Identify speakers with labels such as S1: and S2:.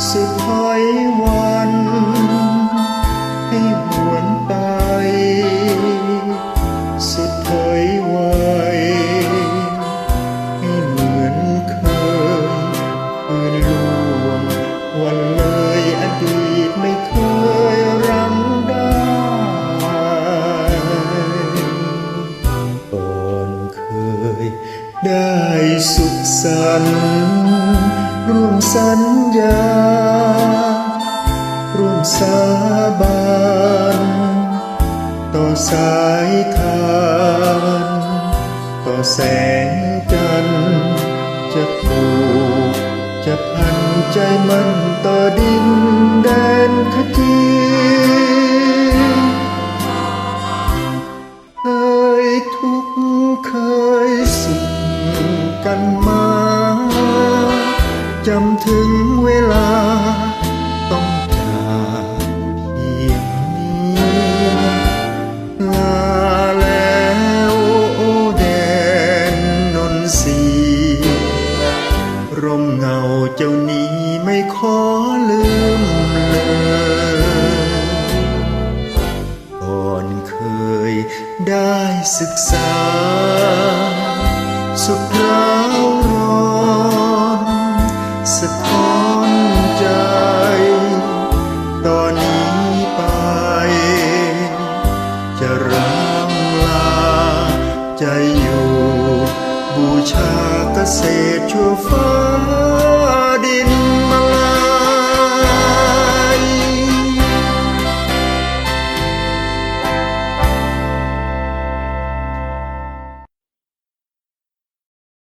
S1: 说太晚。 สุขสันต์ร่วมสัญญา ร่วมสาบานต่อสายทานต่อแสงจันทร์จะผูกจะพันใจมันต่อดินแดนขจ จำถึงเวลา ต้องจากเพียงนี้ลาแล้วโอแดนนนทรีร่มเงาเจ้านี้ไม่ขอลืมเลยก่อนเคยได้ศึกษา สุดร้า ใจอยู่ บูชาเกษตรชั่วฟ้า